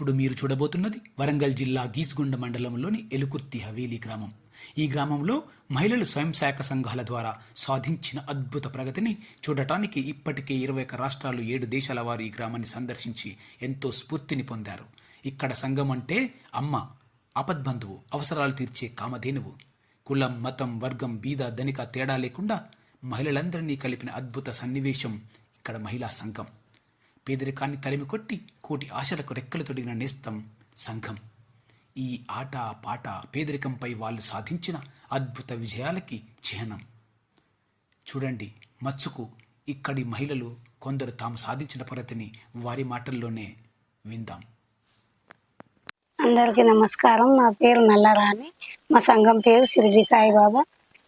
ఇప్పుడు మీరు చూడబోతున్నది వరంగల్ జిల్లా గీసుగుండ మండలంలోని ఎలుకుర్తి హవేలీ గ్రామం. ఈ గ్రామంలో మహిళలు స్వయం సహాయక సంఘాల ద్వారా సాధించిన అద్భుత ప్రగతిని చూడటానికి ఇప్పటికే ఇరవై ఒక రాష్ట్రాలు ఏడు దేశాల వారు ఈ గ్రామాన్ని సందర్శించి ఎంతో స్ఫూర్తిని పొందారు. ఇక్కడ సంఘం అంటే అమ్మ ఆపద్బంధువు అవసరాలు తీర్చే కామధేనువు. కులం మతం వర్గం బీద ధనిక తేడా లేకుండా మహిళలందరినీ కలిపిన అద్భుత సన్నివేశం ఇక్కడ మహిళా సంఘం. పేదరికాన్ని తరిమి కొట్టి కోటి ఆశలకు రెక్కలు తొడిగిన నేస్తం సంఘం. ఈ ఆట పాట పేదరికంపై వాళ్ళు సాధించిన అద్భుత విజయాలకి చిహ్నం. చూడండి మచ్చుకు ఇక్కడి మహిళలు కొందరు తాము సాధించిన ప్రగతిని వారి మాటల్లోనే విందాం. అందరికీ నమస్కారం. నా పేరు నల్లరాణి. మా సంఘం పేరు షిరిడి సాయిబాబా.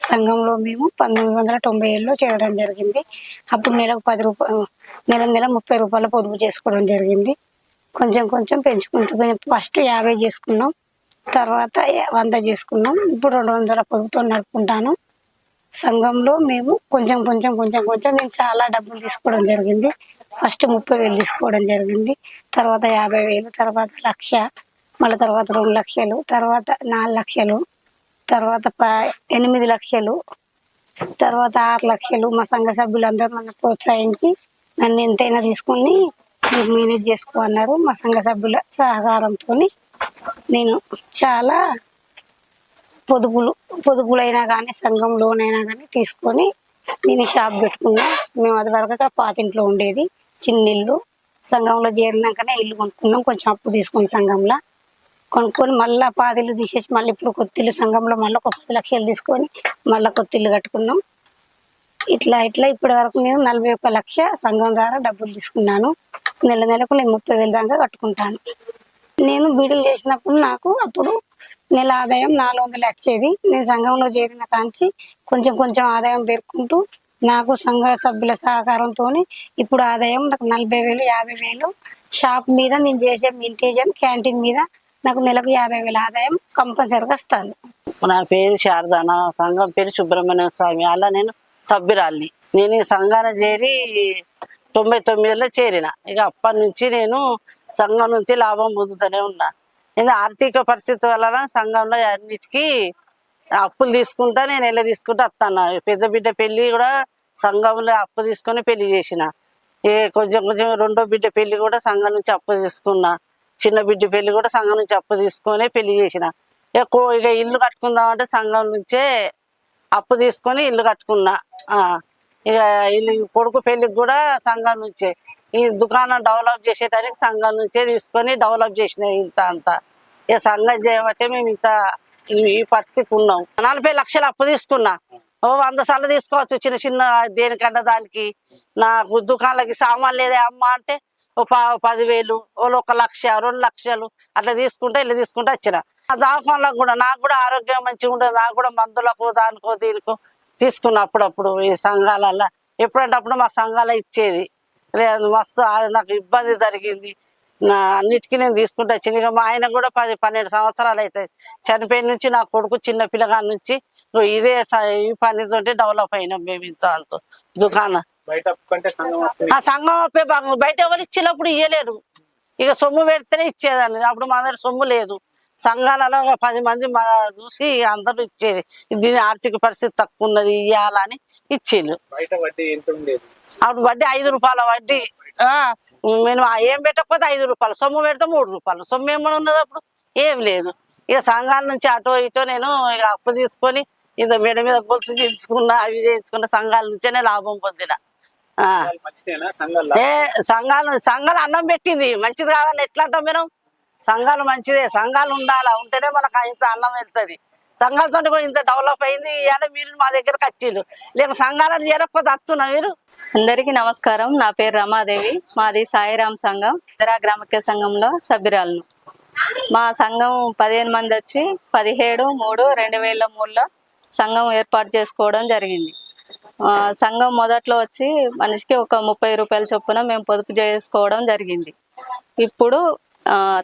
సంఘంలో మేము పంతొమ్మిది వందల తొంభై ఏడులో చేరడం జరిగింది. అప్పుడు నెలకు పది రూపాయలు నెల నెల ముప్పై రూపాయల పొదుపు చేసుకోవడం జరిగింది. కొంచెం కొంచెం పెంచుకుంటూ ఫస్ట్ యాభై చేసుకున్నాం. తర్వాత వంద చేసుకున్నాం. ఇప్పుడు రెండు వందల పొదుపుతో నడుపుకుంటాను. సంఘంలో మేము కొంచెం కొంచెం కొంచెం కొంచెం నేను చాలా డబ్బులు తీసుకోవడం జరిగింది. ఫస్ట్ ముప్పై వేలు తీసుకోవడం జరిగింది. తర్వాత యాభై వేలు తర్వాత లక్ష మళ్ళీ తర్వాత రెండు లక్షలు తర్వాత నాలుగు లక్షలు తర్వాత ప ఎనిమిది లక్షలు తర్వాత ఆరు లక్షలు మా సంఘ సభ్యులందరూ నన్ను ప్రోత్సహించి నన్ను ఎంతైనా తీసుకుని మేనేజ్ చేసుకో అన్నారు. మా సంఘ సభ్యుల సహకారంతో నేను చాలా పొదుపులు పొదుపులైనా కానీ సంఘం లోన్ అయినా కానీ తీసుకొని నేను షాప్ పెట్టుకున్నా. మేము అది వరకు అక్కడ పాతింట్లో ఉండేది. చిన్న ఇల్లు సంఘంలో చేరినాకనే ఇల్లు కొనుక్కున్నాం. కొంచెం అప్పు తీసుకుని సంఘంలో కొనుక్కొని మళ్ళీ పాదిలు తీసేసి మళ్ళీ ఇప్పుడు కొత్తిల్లు సంఘంలో మళ్ళీ ఒక పది లక్షలు తీసుకొని మళ్ళీ కొత్తిల్లు కట్టుకున్నాం. ఇట్లా ఇట్లా ఇప్పటి వరకు నేను నలభై ఒక్క లక్ష సంఘం ద్వారా డబ్బులు తీసుకున్నాను. నెల నెలకు నేను ముప్పై వేల దాకా కట్టుకుంటాను. నేను బీడీలు చేసినప్పుడు నాకు అప్పుడు నెల ఆదాయం నాలుగు వందలు వచ్చేది. నేను సంఘంలో చేరిన కాంచి కొంచెం కొంచెం ఆదాయం పెరుకుంటూ నాకు సంఘ సభ్యుల సహకారంతో ఇప్పుడు ఆదాయం నాకు నలభై వేలు యాభై వేలు. షాప్ మీద నేను చేసే మింటేజన్ క్యాంటీన్ మీద నాకు నెలకు యాభై వేల ఆదాయం కంపల్సరీగా వస్తుంది. నా పేరు శారద నా సంఘం పేరు సుబ్రహ్మణ్య స్వామి. అలా నేను సభ్యురాల్ని. నేను ఈ సంఘాన చేరి తొంభై తొమ్మిదిలో చేరిన. ఇక అప్పటి నుంచి నేను సంఘం నుంచి లాభం పొందుతూనే ఉన్నా. నేను ఆర్థిక పరిస్థితి వలన సంఘంలో అన్నిటికీ అప్పులు తీసుకుంటా నేను ఎలా తీసుకుంటా వస్తాను పెద్ద బిడ్డ పెళ్ళి కూడా సంఘంలో అప్పు తీసుకొని పెళ్ళి చేసిన. ఏ కొంచెం కొంచెం రెండో బిడ్డ పెళ్ళి కూడా సంఘం నుంచి అప్పు తీసుకున్నా. చిన్న బిడ్డ పెళ్ళి కూడా సంఘం నుంచి అప్పు తీసుకొని పెళ్ళి చేసిన. ఎక్కువ కో- ఇక ఇల్లు కట్టుకుందామంటే సంఘం నుంచే అప్పు తీసుకొని ఇల్లు కట్టుకున్నా. ఇక ఇల్లు కొడుకు పెళ్ళికి కూడా సంఘం నుంచే. ఈ దుకాణం డెవలప్ చేసేటానికి సంఘం నుంచే తీసుకొని డెవలప్ చేసిన ఇంత అంతా. ఇక సంఘం చేయబట్టే మేము ఇంత ఈ- ఈ పరిస్థితికి ఉన్నాం. నలభై లక్షలు అప్పు తీసుకున్నా. ఓ వంద సార్లు తీసుకోవచ్చు చిన్న చిన్న దేనికన్నా దానికి. నాకు దుకాణాలకి సామాన్ లేదే అమ్మ అంటే ఓ పా పదివేలు వాళ్ళు ఒక లక్ష రెండు లక్షలు అట్లా తీసుకుంటే ఇల్లు తీసుకుంటే వచ్చిన. ఆ దవాఖానలకు కూడా నాకు కూడా ఆరోగ్యం మంచిగా ఉండదు నాకు కూడా మందులకు దానికో దీనికో తీసుకున్న అప్పుడప్పుడు ఈ సంఘాలల్లో. ఎప్పుడంటే అప్పుడు మా సంఘాలు ఇచ్చేది. లేదు మస్తు నాకు ఇబ్బంది జరిగింది. నా అన్నిటికీ నేను తీసుకుంటా వచ్చింది ఇక మా ఆయన కూడా పది పన్నెండు సంవత్సరాలు అవుతాయి చనిపోయిన నుంచి నా కొడుకు చిన్న పిల్లగాడి నుంచి ఇదే ఈ పనితోటి డెవలప్ అయినాం మేము ఇంత అంత దుకాణం. బయట సంఘం అప్పు బయట ఎవరు ఇచ్చినప్పుడు ఇయ్యలేరు. ఇక సొమ్ము పెడితేనే ఇచ్చేదాన్ని. అప్పుడు మా దగ్గర సొమ్ము లేదు. సంఘాలలో పది మంది మా చూసి అందరూ ఇచ్చేది. దీని ఆర్థిక పరిస్థితి తక్కువ ఉన్నది ఇవ్వాలని ఉండేది? అప్పుడు వడ్డీ ఐదు రూపాయల వడ్డీ. ఆ, మేము ఏం పెట్టకపోతే ఐదు రూపాయలు. సొమ్ము పెడితే మూడు రూపాయలు. సొమ్ము ఏమైనా ఉన్నది అప్పుడు? ఏం లేదు. ఇక సంఘాల నుంచి అటో ఇటో నేను ఇక అప్పు తీసుకొని ఇది మెడ మీద గొలుసు చేయించుకున్నా అవి చేయించుకున్న సంఘాల నుంచేనే లాభం పొందిన. ఏ సంఘాలు సంఘాలు అన్నం పెట్టింది. మంచిది కాదని ఎట్లా అంటాం మేము సంఘాలు మంచిదే. సంఘాలు ఉండాలా? ఉంటేనే మనకు ఇంత అన్నం వెళ్తుంది. సంఘాలతో ఇంత డెవలప్ అయింది. ఇవాళ మీరు మా దగ్గరకు వచ్చిండ్రు లేక సంఘాలను చేరకపోతే వస్తున్నా మీరు? అందరికీ నమస్కారం. నా పేరు రమాదేవి. మాది సాయిరాం సంఘం. ఇతర గ్రామక్య సంఘంలో సభ్యురాలను. మా సంఘం పదిహేను మంది వచ్చి పదిహేడు మూడు రెండు వేల మూడులో సంఘం ఏర్పాటు చేసుకోవడం జరిగింది. సంఘం మొదట్లో వచ్చి మనిషికి ఒక ముప్పై రూపాయల చొప్పున మేము పొదుపు చేసుకోవడం జరిగింది. ఇప్పుడు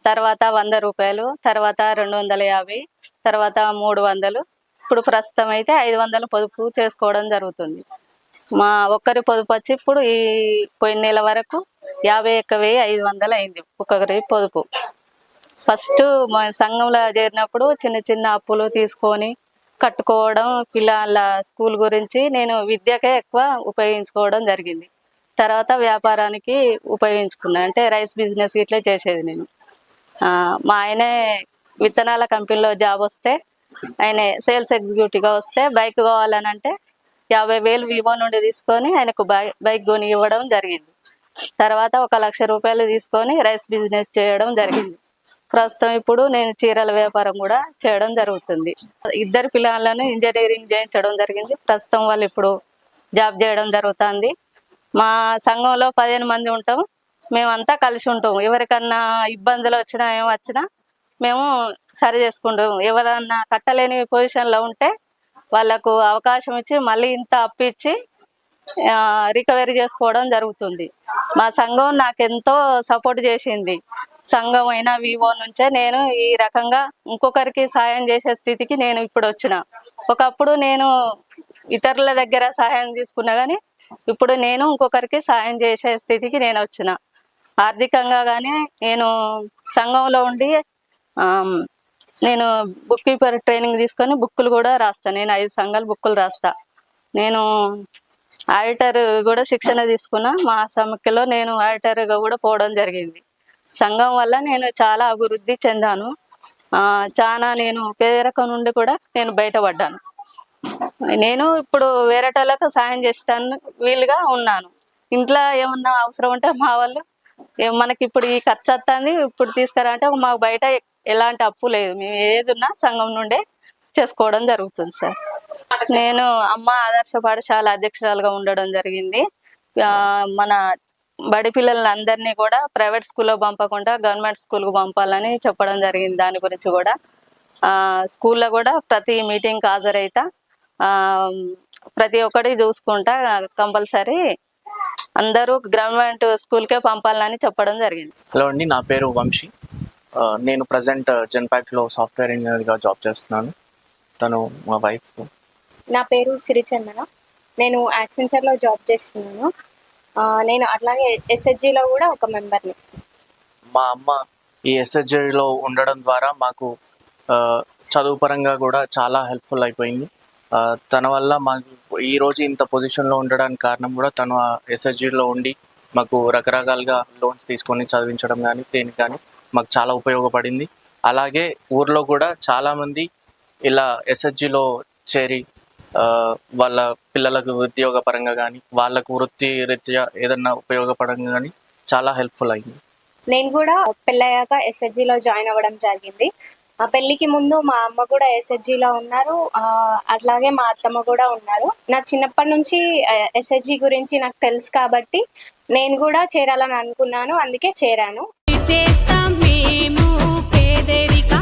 తర్వాత వంద రూపాయలు తర్వాత రెండు వందల యాభై తర్వాత మూడు వందలు. ఇప్పుడు ప్రస్తుతం అయితే ఐదు వందలు పొదుపు చేసుకోవడం జరుగుతుంది. మా ఒక్కరి పొదుపు వచ్చి ఇప్పుడు ఈ పోయిన నెల వరకు యాభై ఒక్క వెయ్యి ఐదు వందలు అయింది ఒక్కొక్కరి పొదుపు. ఫస్ట్ మా సంఘంలో చేరినప్పుడు చిన్న చిన్న అప్పులు తీసుకొని కట్టుకోవడం పిల్లల స్కూల్ గురించి నేను విద్యకే ఎక్కువ ఉపయోగించుకోవడం జరిగింది. తర్వాత వ్యాపారానికి ఉపయోగించుకున్నాను అంటే రైస్ బిజినెస్ ఇట్లా చేసేది నేను. మా ఆయనే విత్తనాల కంపెనీలో జాబ్ వస్తే ఆయన సేల్స్ ఎగ్జిక్యూటివ్గా వస్తే బైక్ కావాలని అంటే యాభై వేలు వివో నుండి తీసుకొని ఆయనకు బై- బైక్ కొని ఇవ్వడం జరిగింది. తర్వాత ఒక లక్ష రూపాయలు తీసుకొని రైస్ బిజినెస్ చేయడం జరిగింది. ప్రస్తుతం ఇప్పుడు నేను చీరల వ్యాపారం కూడా చేయడం జరుగుతుంది. ఇద్దరు పిల్లలను ఇంజనీరింగ్ చేయించడం జరిగింది. ప్రస్తుతం వాళ్ళు ఇప్పుడు జాబ్ చేయడం జరుగుతుంది. మా సంఘంలో పదిహేను మంది ఉంటాం. మేమంతా కలిసి ఉంటాం. ఎవరికన్నా ఇబ్బందులు వచ్చినా ఏం వచ్చినా మేము సరి చేసుకుంటాం. ఎవరన్నా కట్టలేని పొజిషన్లో ఉంటే వాళ్ళకు అవకాశం ఇచ్చి మళ్ళీ ఇంత అప్పు ఇచ్చి రికవరీ చేసుకోవడం జరుగుతుంది. మా సంఘం నాకు ఎంతో సపోర్ట్ చేసింది. సంఘం అయినా వివో నుంచే నేను ఈ రకంగా ఇంకొకరికి సాయం చేసే స్థితికి నేను ఇప్పుడు వచ్చిన. ఒకప్పుడు నేను ఇతరుల దగ్గర సహాయం తీసుకున్నా కానీ ఇప్పుడు నేను ఇంకొకరికి సాయం చేసే స్థితికి నేను వచ్చిన. ఆర్థికంగా కానీ నేను సంఘంలో ఉండి నేను బుక్ కీపర్ ట్రైనింగ్ తీసుకొని బుక్కులు కూడా రాస్తా. నేను ఐదు సంఘాలు బుక్కులు రాస్తా. నేను ఆడిటర్ కూడా శిక్షణ తీసుకున్నా మా సమైక్యలో నేను ఆడిటర్గా కూడా పోవడం జరిగింది. సంఘం వల్ల నేను చాలా అభివృద్ధి చెందాను. చాలా నేను పేదరికం నుండి కూడా నేను బయటపడ్డాను. నేను ఇప్పుడు వేరేటోళ్ళకు సాయం చేస్తాను వీలుగా ఉన్నాను. ఇంట్లో ఏమన్నా అవసరం ఉంటే మా వాళ్ళు మనకి ఇప్పుడు ఈ ఖర్చు వస్తుంది ఇప్పుడు తీసుకురా అంటే మాకు బయట ఎలాంటి అప్పు లేదు. మేము ఏది ఉన్నా సంఘం నుండే చేసుకోవడం జరుగుతుంది సార్. నేను అమ్మ ఆదర్శ పాఠశాల అధ్యక్షురాలుగా ఉండడం జరిగింది. మన బడి పిల్లలందరినీ కూడా ప్రైవేట్ స్కూల్లో పంపకుండా గవర్నమెంట్ స్కూల్కి పంపాలని చెప్పడం జరిగింది. దాని గురించి కూడా స్కూల్లో కూడా ప్రతి మీటింగ్కి హాజరైతా ప్రతి ఒక్కటి చూసుకుంటా కంపల్సరీ అందరూ గవర్నమెంట్ స్కూల్కే పంపాలని చెప్పడం జరిగింది. హలో అండి నా పేరు వంశీ. నేను ప్రజెంట్ జన్పాక్లో సాఫ్ట్వేర్ ఇంజనీర్గా జాబ్ చేస్తున్నాను. తను మా వైఫ్. నా పేరు సిరిచందన. నేను యాక్సెంచర్లో జాబ్ చేస్తున్నాను. నేను అట్లాగే ఎస్హెచ్జిలో కూడా ఒక మెంబర్ని. మా అమ్మ ఈ ఎస్హెచ్జిలో ఉండడం ద్వారా మాకు చదువు పరంగా కూడా చాలా హెల్ప్ఫుల్ అయిపోయింది. తన వల్ల మాకు ఈరోజు ఇంత పొజిషన్లో ఉండడానికి కారణం కూడా తను ఆ ఎస్హెచ్జిలో ఉండి మాకు రకరకాలుగా లోన్స్ తీసుకొని చదివించడం కానీ దేనికి కానీ మాకు చాలా ఉపయోగపడింది. అలాగే ఊర్లో కూడా చాలామంది ఇలా ఎస్హెచ్జిలో చేరి వాళ్ళ పిల్లలకు ఉద్యోగ పరంగా కానీ వాళ్ళకు వృత్తి రీత్యా ఏదన్నా ఉపయోగపడంగా కానీ చాలా హెల్ప్ఫుల్ అయింది. నేను కూడా పెళ్ళయ్యాక ఎస్హెచ్జిలో జాయిన్ అవ్వడం జరిగింది. ఆ పెళ్ళికి ముందు మా అమ్మ కూడా ఎస్హెచ్జిలో ఉన్నారు. అట్లాగే మా అత్తమ్మ కూడా ఉన్నారు. నా చిన్నప్పటి నుంచి ఎస్హెచ్జి గురించి నాకు తెలుసు కాబట్టి నేను కూడా చేరాలని అనుకున్నాను. అందుకే చేరాను. చేస్తాం మేము పేదరిక